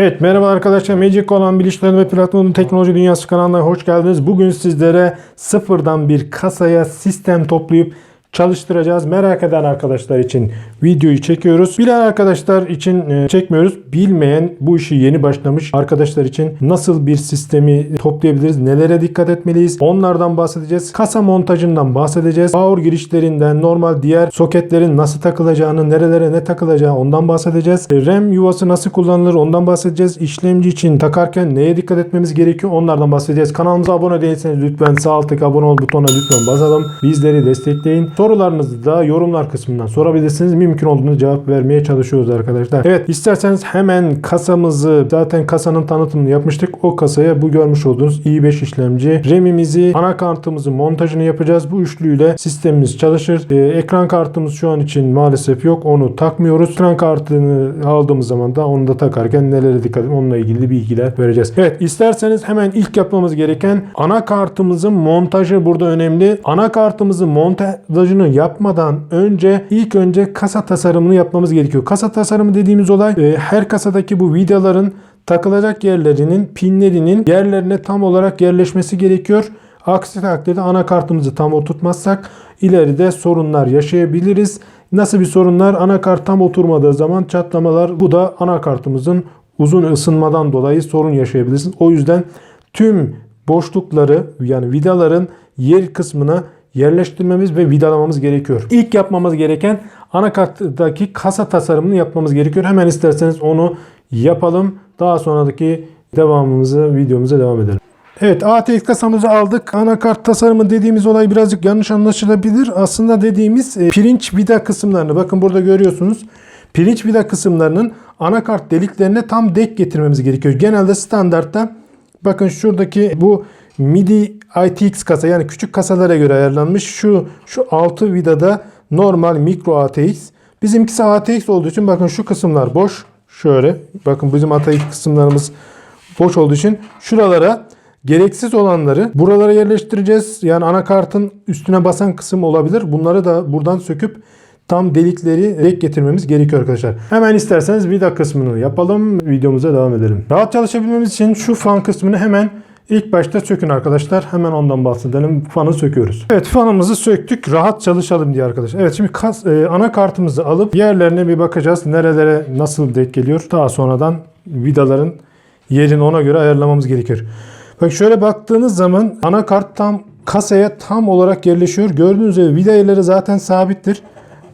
Evet merhaba arkadaşlar. Magic olan bilişimler ve platformun teknoloji dünyası kanalına hoş geldiniz. Bugün sizlere sıfırdan bir kasaya sistem toplayıp çalıştıracağız. Merak eden arkadaşlar için videoyu çekiyoruz. Bilen arkadaşlar için e, çekmiyoruz. Bilmeyen bu işi yeni başlamış arkadaşlar için nasıl bir sistemi toplayabiliriz? Nelere dikkat etmeliyiz? Onlardan bahsedeceğiz. Kasa montajından bahsedeceğiz. Power girişlerinden normal diğer soketlerin nasıl takılacağını, nerelere ne takılacağı ondan bahsedeceğiz. E, RAM yuvası nasıl kullanılır ondan bahsedeceğiz. İşlemci için takarken neye dikkat etmemiz gerekiyor onlardan bahsedeceğiz. Kanalımıza abone değilseniz lütfen sağ alttaki abone ol butonuna lütfen basalım. Bizleri destekleyin. Sorularınızı da yorumlar kısmından sorabilirsiniz. Mümkün olduğunca cevap vermeye çalışıyoruz arkadaşlar. Evet isterseniz hemen kasamızı zaten kasanın tanıtımını yapmıştık. O kasaya bu görmüş olduğunuz i5 işlemci RAM'imizi anakartımızın montajını yapacağız. Bu üçlüyle sistemimiz çalışır. Ee, ekran kartımız şu an için maalesef yok. Onu takmıyoruz. Ekran kartını aldığımız zaman da onu da takarken nelere dikkat edin onunla ilgili bilgiler vereceğiz. Evet isterseniz hemen ilk yapmamız gereken anakartımızın montajı burada önemli. Anakartımızın montajını yapmadan önce ilk önce kasa tasarımını yapmamız gerekiyor. Kasa tasarımı dediğimiz olay e, her kasadaki bu vidaların takılacak yerlerinin pinlerinin yerlerine tam olarak yerleşmesi gerekiyor. Aksi takdirde anakartımızı tam oturtmazsak ileride sorunlar yaşayabiliriz. Nasıl bir sorunlar? Anakart tam oturmadığı zaman çatlamalar. Bu da anakartımızın uzun ısınmadan dolayı sorun yaşayabilirsiniz. O yüzden tüm boşlukları yani vidaların yer kısmına yerleştirmemiz ve vidalamamız gerekiyor. İlk yapmamız gereken anakarttaki kasa tasarımını yapmamız gerekiyor. Hemen isterseniz onu yapalım. Daha sonraki devamımızı videomuza devam edelim. Evet ATX kasamızı aldık. Anakart tasarımı dediğimiz olay birazcık yanlış anlaşılabilir. Aslında dediğimiz e, pirinç vida kısımlarını bakın burada görüyorsunuz. Pirinç vida kısımlarının anakart deliklerine tam denk getirmemiz gerekiyor. Genelde standartta bakın şuradaki bu MIDI ITX kasa yani küçük kasalara göre ayarlanmış. Şu şu 6 vidada normal mikro ATX. Bizimkisi ATX olduğu için bakın şu kısımlar boş. Şöyle bakın bizim ATX kısımlarımız boş olduğu için şuralara gereksiz olanları buralara yerleştireceğiz. Yani anakartın üstüne basan kısım olabilir. Bunları da buradan söküp tam delikleri denk getirmemiz gerekiyor arkadaşlar. Hemen isterseniz vida kısmını yapalım. Videomuza devam edelim. Rahat çalışabilmemiz için şu fan kısmını hemen ilk başta sökün arkadaşlar. Hemen ondan bahsedelim. Fanı söküyoruz. Evet fanımızı söktük. Rahat çalışalım diye arkadaşlar. Evet şimdi kas, e, anakartımızı alıp yerlerine bir bakacağız. Nerelere nasıl denk geliyor. Daha sonradan vidaların yerini ona göre ayarlamamız gerekiyor. Bak şöyle baktığınız zaman anakart tam kasaya tam olarak yerleşiyor. Gördüğünüz gibi vida yerleri zaten sabittir.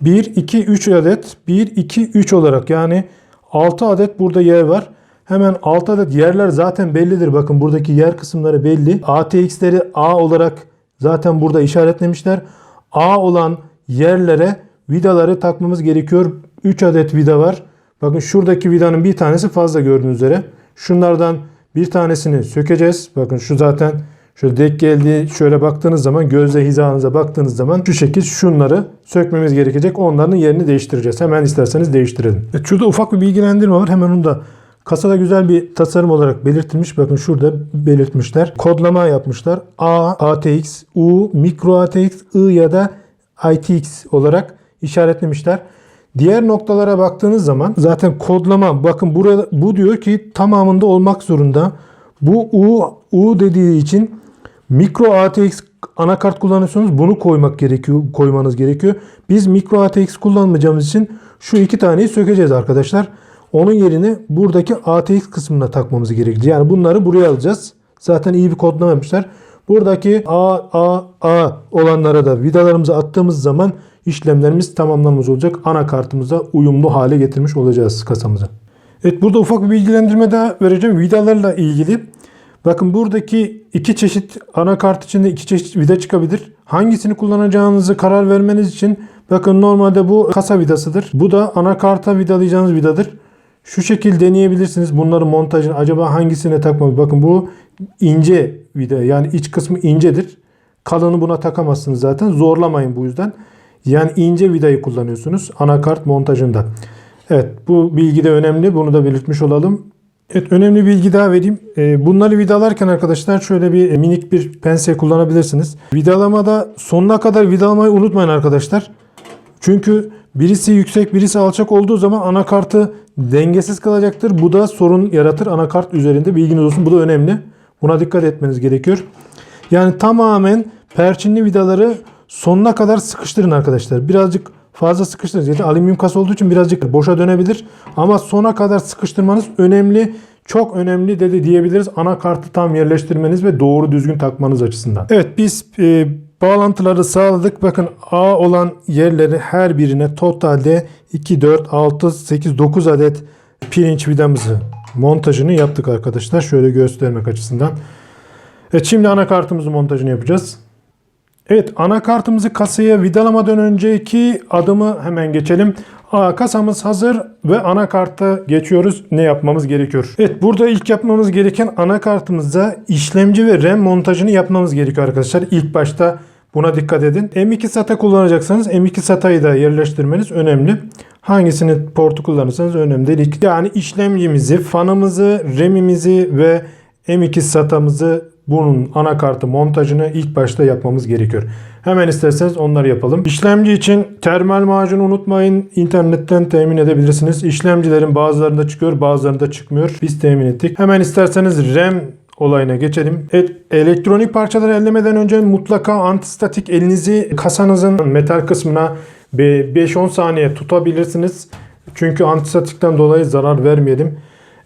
1, 2, 3 adet. 1, 2, 3 olarak yani 6 adet burada yer var. Hemen 6 adet yerler zaten bellidir. Bakın buradaki yer kısımları belli. ATX'leri A olarak zaten burada işaretlemişler. A olan yerlere vidaları takmamız gerekiyor. 3 adet vida var. Bakın şuradaki vidanın bir tanesi fazla gördüğünüz üzere. Şunlardan bir tanesini sökeceğiz. Bakın şu zaten şöyle denk geldiği şöyle baktığınız zaman gözle hizanıza baktığınız zaman şu şekil şunları sökmemiz gerekecek. Onların yerini değiştireceğiz. Hemen isterseniz değiştirelim. Evet, şurada ufak bir bilgilendirme var. Hemen onu da kasada güzel bir tasarım olarak belirtilmiş. Bakın şurada belirtmişler. Kodlama yapmışlar. A, ATX, U, Micro ATX, I ya da ITX olarak işaretlemişler. Diğer noktalara baktığınız zaman zaten kodlama bakın burada bu diyor ki tamamında olmak zorunda. Bu U U dediği için mikro ATX anakart kullanıyorsanız bunu koymak gerekiyor, koymanız gerekiyor. Biz mikro ATX kullanmayacağımız için şu iki taneyi sökeceğiz arkadaşlar. Onun yerine buradaki ATX kısmına takmamız gerekecek. Yani bunları buraya alacağız. Zaten iyi bir kodlama yapmışlar. Buradaki A, A, A olanlara da vidalarımızı attığımız zaman işlemlerimiz tamamlanmış olacak. Anakartımıza uyumlu hale getirmiş olacağız kasamızı. Evet burada ufak bir bilgilendirme daha vereceğim. Vidalarla ilgili. Bakın buradaki iki çeşit anakart içinde iki çeşit vida çıkabilir. Hangisini kullanacağınızı karar vermeniz için bakın normalde bu kasa vidasıdır. Bu da anakarta vidalayacağınız vidadır. Şu şekil deneyebilirsiniz. Bunların montajını acaba hangisine takmamız? Bakın bu ince vida yani iç kısmı incedir. Kalını buna takamazsınız zaten. Zorlamayın bu yüzden. Yani ince vidayı kullanıyorsunuz anakart montajında. Evet bu bilgi de önemli. Bunu da belirtmiş olalım. Evet önemli bilgi daha vereyim. Ee, Bunları vidalarken arkadaşlar şöyle bir minik bir pense kullanabilirsiniz. Vidalamada sonuna kadar vidalamayı unutmayın arkadaşlar. Çünkü birisi yüksek birisi alçak olduğu zaman anakartı dengesiz kalacaktır. Bu da sorun yaratır anakart üzerinde. Bilginiz olsun. Bu da önemli. Buna dikkat etmeniz gerekiyor. Yani tamamen perçinli vidaları sonuna kadar sıkıştırın arkadaşlar. Birazcık fazla sıkıştırın. Zaten alüminyum kasa olduğu için birazcık boşa dönebilir. Ama sona kadar sıkıştırmanız önemli. Çok önemli dedi diyebiliriz. Anakartı tam yerleştirmeniz ve doğru düzgün takmanız açısından. Evet biz e, bağlantıları sağladık. Bakın A olan yerleri her birine totalde 2, 4, 6, 8, 9 adet pirinç vidamızı montajını yaptık arkadaşlar. Şöyle göstermek açısından. Evet şimdi anakartımızın montajını yapacağız. Evet anakartımızı kasaya vidalamadan önceki adımı hemen geçelim. Aa, kasamız hazır ve anakarta geçiyoruz. Ne yapmamız gerekiyor? Evet burada ilk yapmamız gereken anakartımızda işlemci ve RAM montajını yapmamız gerekiyor arkadaşlar. İlk başta buna dikkat edin. M2 SATA kullanacaksanız M2 SATA'yı da yerleştirmeniz önemli. Hangisini portu kullanırsanız önemli değil. Yani işlemcimizi, fanımızı, RAM'imizi ve M2 SATA'mızı bunun anakartı montajını ilk başta yapmamız gerekiyor. Hemen isterseniz onları yapalım. İşlemci için termal macunu unutmayın. İnternetten temin edebilirsiniz. İşlemcilerin bazılarında çıkıyor bazılarında çıkmıyor. Biz temin ettik. Hemen isterseniz RAM olayına geçelim. Evet, elektronik parçaları ellemeden önce mutlaka antistatik elinizi kasanızın metal kısmına 5-10 saniye tutabilirsiniz. Çünkü antistatikten dolayı zarar vermeyelim.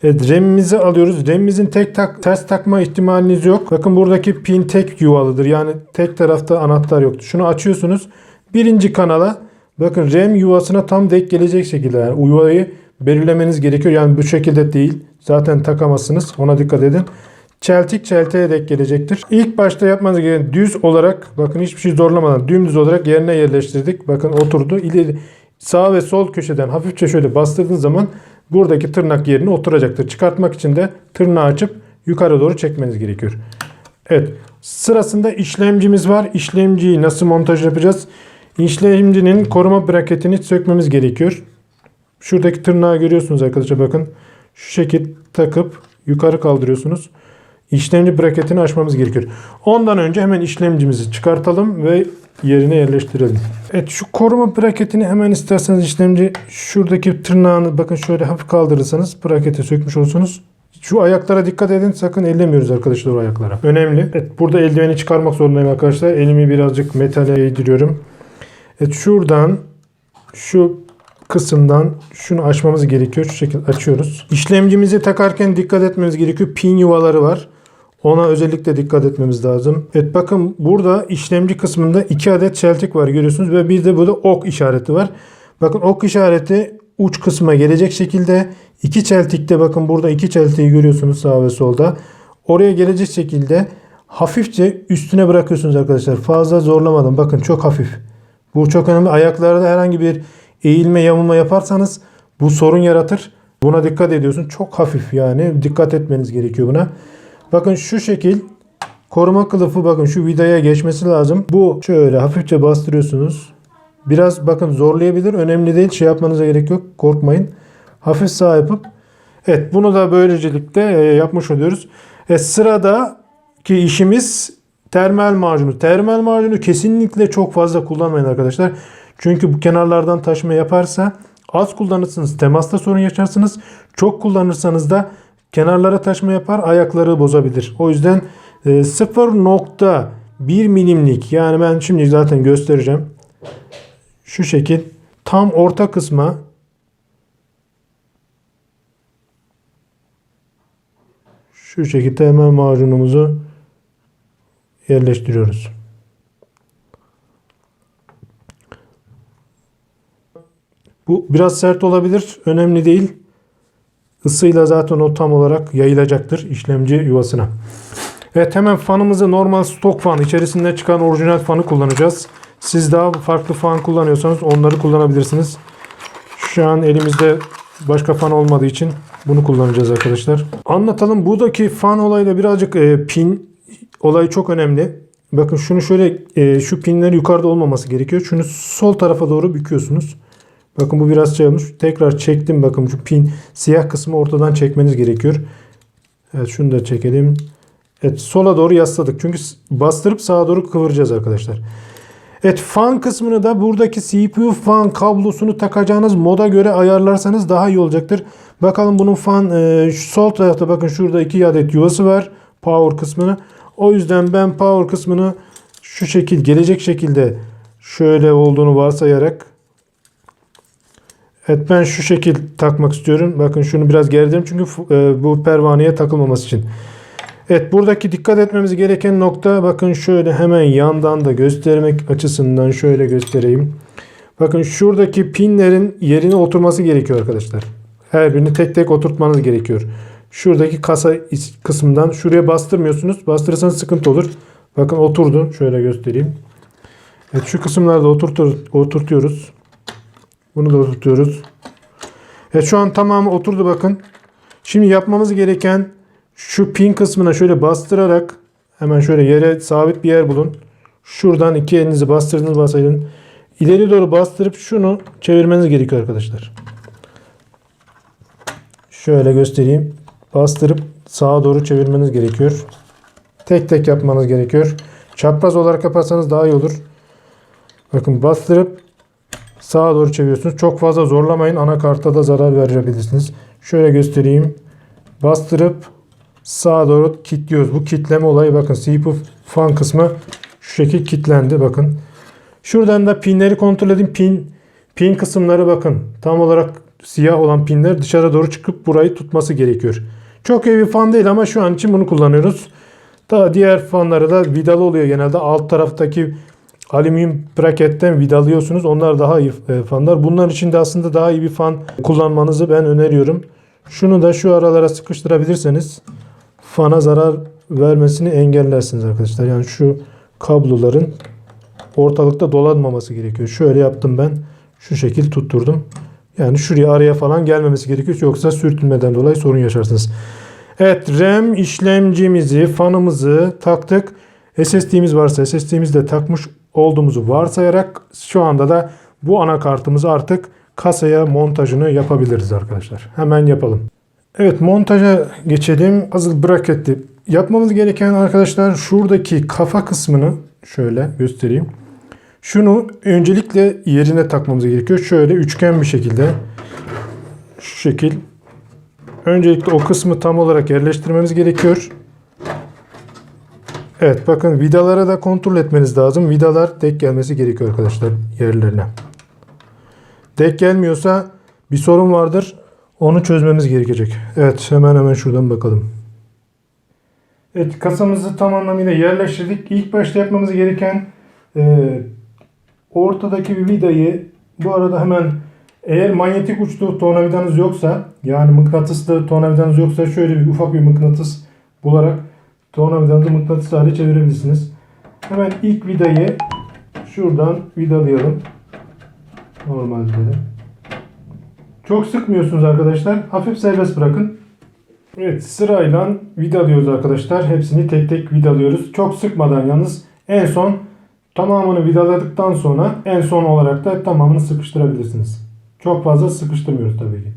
Evet, RAM'imizi alıyoruz. RAM'imizin tek tak, ters takma ihtimaliniz yok. Bakın buradaki pin tek yuvalıdır. Yani tek tarafta anahtar yoktur. Şunu açıyorsunuz. Birinci kanala bakın RAM yuvasına tam denk gelecek şekilde yani yuvayı belirlemeniz gerekiyor. Yani bu şekilde değil. Zaten takamazsınız. Ona dikkat edin. Çeltik çeltiğe denk gelecektir. İlk başta yapmanız gereken düz olarak bakın hiçbir şey zorlamadan dümdüz olarak yerine yerleştirdik. Bakın oturdu. İleri sağ ve sol köşeden hafifçe şöyle bastırdığınız zaman buradaki tırnak yerine oturacaktır. Çıkartmak için de tırnağı açıp yukarı doğru çekmeniz gerekiyor. Evet. Sırasında işlemcimiz var. İşlemciyi nasıl montaj yapacağız? İşlemcinin koruma braketini sökmemiz gerekiyor. Şuradaki tırnağı görüyorsunuz arkadaşlar bakın. Şu şekil takıp yukarı kaldırıyorsunuz. İşlemci braketini açmamız gerekiyor. Ondan önce hemen işlemcimizi çıkartalım ve yerine yerleştirelim. Evet şu koruma braketini hemen isterseniz işlemci şuradaki tırnağını bakın şöyle hafif kaldırırsanız braketi sökmüş olursunuz. Şu ayaklara dikkat edin. Sakın ellemiyoruz arkadaşlar o ayaklara. Önemli. Evet burada eldiveni çıkarmak zorundayım arkadaşlar. Elimi birazcık metale eğdiriyorum. Evet şuradan şu kısımdan şunu açmamız gerekiyor. Şu şekilde açıyoruz. İşlemcimizi takarken dikkat etmemiz gerekiyor. Pin yuvaları var. Ona özellikle dikkat etmemiz lazım. Evet bakın burada işlemci kısmında iki adet çeltik var görüyorsunuz ve bir de burada ok işareti var. Bakın ok işareti uç kısma gelecek şekilde iki çeltikte bakın burada iki çeltiği görüyorsunuz sağ ve solda. Oraya gelecek şekilde hafifçe üstüne bırakıyorsunuz arkadaşlar. Fazla zorlamadan bakın çok hafif. Bu çok önemli. Ayaklarda herhangi bir eğilme yamulma yaparsanız bu sorun yaratır. Buna dikkat ediyorsun. Çok hafif yani. Dikkat etmeniz gerekiyor buna. Bakın şu şekil koruma kılıfı bakın şu vidaya geçmesi lazım. Bu şöyle hafifçe bastırıyorsunuz. Biraz bakın zorlayabilir. Önemli değil. Şey yapmanıza gerek yok. Korkmayın. Hafif sağ yapıp Evet bunu da böylecelikle e, yapmış oluyoruz. E, sıradaki işimiz termal macunu. Termal macunu kesinlikle çok fazla kullanmayın arkadaşlar. Çünkü bu kenarlardan taşma yaparsa az kullanırsınız temasta sorun yaşarsınız. Çok kullanırsanız da kenarlara taşma yapar ayakları bozabilir. O yüzden e, 0.1 milimlik yani ben şimdi zaten göstereceğim. Şu şekil tam orta kısma şu şekilde hemen macunumuzu yerleştiriyoruz. Bu biraz sert olabilir. Önemli değil. Isıyla zaten o tam olarak yayılacaktır işlemci yuvasına. Evet hemen fanımızı normal stok fan içerisinde çıkan orijinal fanı kullanacağız. Siz daha farklı fan kullanıyorsanız onları kullanabilirsiniz. Şu an elimizde başka fan olmadığı için bunu kullanacağız arkadaşlar. Anlatalım. Buradaki fan olayla birazcık e, pin olayı çok önemli. Bakın şunu şöyle e, şu pinler yukarıda olmaması gerekiyor. Şunu sol tarafa doğru büküyorsunuz. Bakın bu biraz şey olmuş. Tekrar çektim. Bakın şu pin siyah kısmı ortadan çekmeniz gerekiyor. Evet şunu da çekelim. Evet sola doğru yasladık. Çünkü bastırıp sağa doğru kıvıracağız arkadaşlar. Evet fan kısmını da buradaki CPU fan kablosunu takacağınız moda göre ayarlarsanız daha iyi olacaktır. Bakalım bunun fan e, sol tarafta bakın şurada iki adet yuvası var. Power kısmını. O yüzden ben power kısmını şu şekil gelecek şekilde şöyle olduğunu varsayarak Evet ben şu şekil takmak istiyorum. Bakın şunu biraz gerdim çünkü e, bu pervaneye takılmaması için. Evet buradaki dikkat etmemiz gereken nokta bakın şöyle hemen yandan da göstermek açısından şöyle göstereyim. Bakın şuradaki pinlerin yerine oturması gerekiyor arkadaşlar. Her birini tek tek oturtmanız gerekiyor. Şuradaki kasa kısmından şuraya bastırmıyorsunuz. Bastırırsanız sıkıntı olur. Bakın oturdu. Şöyle göstereyim. Evet şu kısımlarda oturtur, oturtuyoruz. Bunu da oturtuyoruz. Evet şu an tamamı oturdu bakın. Şimdi yapmamız gereken şu pin kısmına şöyle bastırarak hemen şöyle yere sabit bir yer bulun. Şuradan iki elinizi bastırdınız basaydın. İleri doğru bastırıp şunu çevirmeniz gerekiyor arkadaşlar. Şöyle göstereyim. Bastırıp sağa doğru çevirmeniz gerekiyor. Tek tek yapmanız gerekiyor. Çapraz olarak yaparsanız daha iyi olur. Bakın bastırıp sağa doğru çeviriyorsunuz. Çok fazla zorlamayın. Anakarta da zarar verebilirsiniz. Şöyle göstereyim. Bastırıp sağa doğru kilitliyoruz. Bu kitleme olayı bakın CPU fan kısmı şu şekil kilitlendi bakın. Şuradan da pinleri kontrol edin. Pin pin kısımları bakın. Tam olarak siyah olan pinler dışarı doğru çıkıp burayı tutması gerekiyor. Çok iyi bir fan değil ama şu an için bunu kullanıyoruz. Daha diğer fanları da vidalı oluyor genelde. Alt taraftaki alüminyum braketten vidalıyorsunuz. Onlar daha iyi e, fanlar. Bunlar için de aslında daha iyi bir fan kullanmanızı ben öneriyorum. Şunu da şu aralara sıkıştırabilirseniz fana zarar vermesini engellersiniz arkadaşlar. Yani şu kabloların ortalıkta dolanmaması gerekiyor. Şöyle yaptım ben. Şu şekil tutturdum. Yani şuraya araya falan gelmemesi gerekiyor. Yoksa sürtünmeden dolayı sorun yaşarsınız. Evet RAM işlemcimizi, fanımızı taktık. SSD'miz varsa SSD'mizi de takmış olduğumuzu varsayarak şu anda da bu anakartımızı artık kasaya montajını yapabiliriz arkadaşlar. Hemen yapalım. Evet montaja geçelim. Puzzle bracket'i yapmamız gereken arkadaşlar şuradaki kafa kısmını şöyle göstereyim. Şunu öncelikle yerine takmamız gerekiyor. Şöyle üçgen bir şekilde şu şekil öncelikle o kısmı tam olarak yerleştirmemiz gerekiyor. Evet bakın vidalara da kontrol etmeniz lazım. Vidalar denk gelmesi gerekiyor arkadaşlar yerlerine. Denk gelmiyorsa bir sorun vardır. Onu çözmemiz gerekecek. Evet hemen hemen şuradan bakalım. Evet kasamızı tam anlamıyla yerleştirdik. İlk başta yapmamız gereken e, ortadaki bir vidayı bu arada hemen eğer manyetik uçlu tornavidanız yoksa yani mıknatıslı tornavidanız yoksa şöyle bir ufak bir mıknatıs bularak tornavidanızı mıknatıs hale çevirebilirsiniz. Hemen ilk vidayı şuradan vidalayalım. Normalde. Çok sıkmıyorsunuz arkadaşlar. Hafif serbest bırakın. Evet sırayla vidalıyoruz arkadaşlar. Hepsini tek tek vidalıyoruz. Çok sıkmadan yalnız en son tamamını vidaladıktan sonra en son olarak da tamamını sıkıştırabilirsiniz. Çok fazla sıkıştırmıyoruz tabii ki.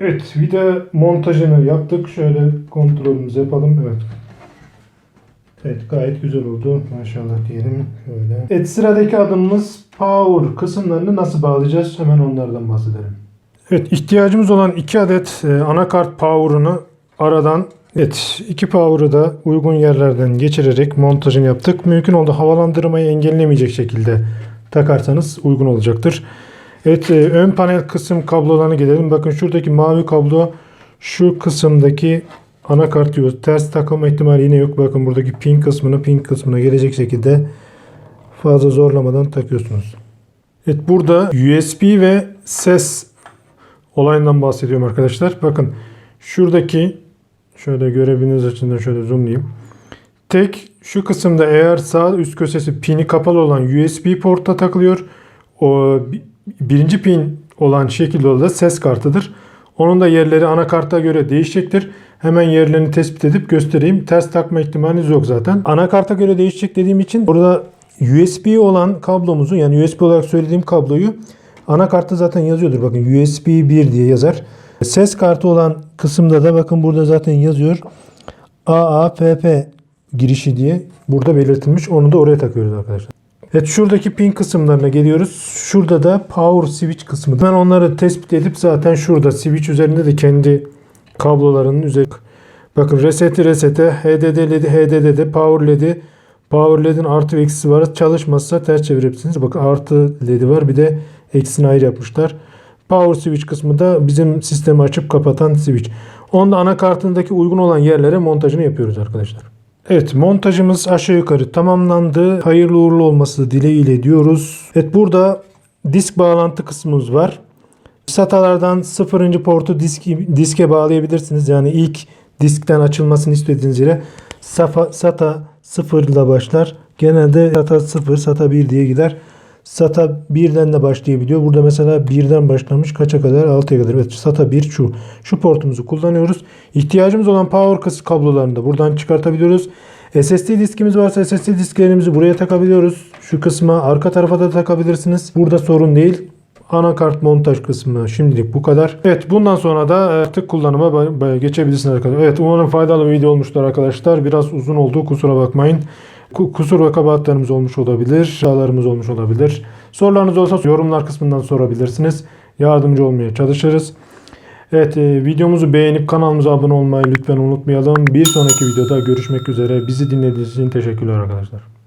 Evet vida montajını yaptık. Şöyle kontrolümüzü yapalım. Evet. Evet gayet güzel oldu. Maşallah diyelim. Şöyle. Evet sıradaki adımımız power kısımlarını nasıl bağlayacağız? Hemen onlardan bahsedelim. Evet ihtiyacımız olan iki adet e, anakart power'ını aradan Evet iki power'ı da uygun yerlerden geçirerek montajını yaptık. Mümkün oldu havalandırmayı engellemeyecek şekilde takarsanız uygun olacaktır. Evet e, ön panel kısım kablolarına gelelim. Bakın şuradaki mavi kablo şu kısımdaki anakart diyoruz. Ters takılma ihtimali yine yok. Bakın buradaki pin kısmını pin kısmına gelecek şekilde fazla zorlamadan takıyorsunuz. Evet burada USB ve ses olayından bahsediyorum arkadaşlar. Bakın şuradaki şöyle görebildiğiniz açısından şöyle zoomlayayım. Tek şu kısımda eğer sağ üst köşesi pini kapalı olan USB porta takılıyor. O bi- birinci pin olan şekilde da ses kartıdır. Onun da yerleri anakarta göre değişecektir. Hemen yerlerini tespit edip göstereyim. Ters takma ihtimaliniz yok zaten. Anakarta göre değişecek dediğim için burada USB olan kablomuzu yani USB olarak söylediğim kabloyu anakartta zaten yazıyordur. Bakın USB 1 diye yazar. Ses kartı olan kısımda da bakın burada zaten yazıyor. AAPP girişi diye burada belirtilmiş. Onu da oraya takıyoruz arkadaşlar. Evet şuradaki pin kısımlarına geliyoruz. Şurada da power switch kısmı. Ben onları tespit edip zaten şurada switch üzerinde de kendi kablolarının üzeri. Bakın reseti resete, HDD ledi, HDD'de, power ledi, power ledin artı ve eksisi var. Çalışmazsa ters çevirebilirsiniz. Bakın artı ledi var bir de eksisini ayrı yapmışlar. Power switch kısmı da bizim sistemi açıp kapatan switch. Onda anakartındaki uygun olan yerlere montajını yapıyoruz arkadaşlar. Evet montajımız aşağı yukarı tamamlandı. Hayırlı uğurlu olması dileğiyle diyoruz. Evet burada disk bağlantı kısmımız var. SATA'lardan 0. portu disk, diske bağlayabilirsiniz. Yani ilk diskten açılmasını istediğiniz yere SATA, SATA 0 ile başlar. Genelde SATA 0, SATA 1 diye gider. SATA 1'den de başlayabiliyor. Burada mesela 1'den başlamış kaça kadar? 6'ya kadar. Evet SATA 1 şu. Şu portumuzu kullanıyoruz. İhtiyacımız olan power kablolarını da buradan çıkartabiliyoruz. SSD diskimiz varsa SSD disklerimizi buraya takabiliyoruz. Şu kısma arka tarafa da takabilirsiniz. Burada sorun değil. Anakart montaj kısmı şimdilik bu kadar. Evet bundan sonra da artık kullanıma geçebilirsiniz arkadaşlar. Evet umarım faydalı bir video olmuştur arkadaşlar. Biraz uzun oldu kusura bakmayın. Ku- Kusur ve kabahatlerimiz olmuş olabilir. Hatalarımız olmuş olabilir. Sorularınız olsa yorumlar kısmından sorabilirsiniz. Yardımcı olmaya çalışırız. Evet e, videomuzu beğenip kanalımıza abone olmayı lütfen unutmayalım. Bir sonraki videoda görüşmek üzere. Bizi dinlediğiniz için teşekkürler arkadaşlar.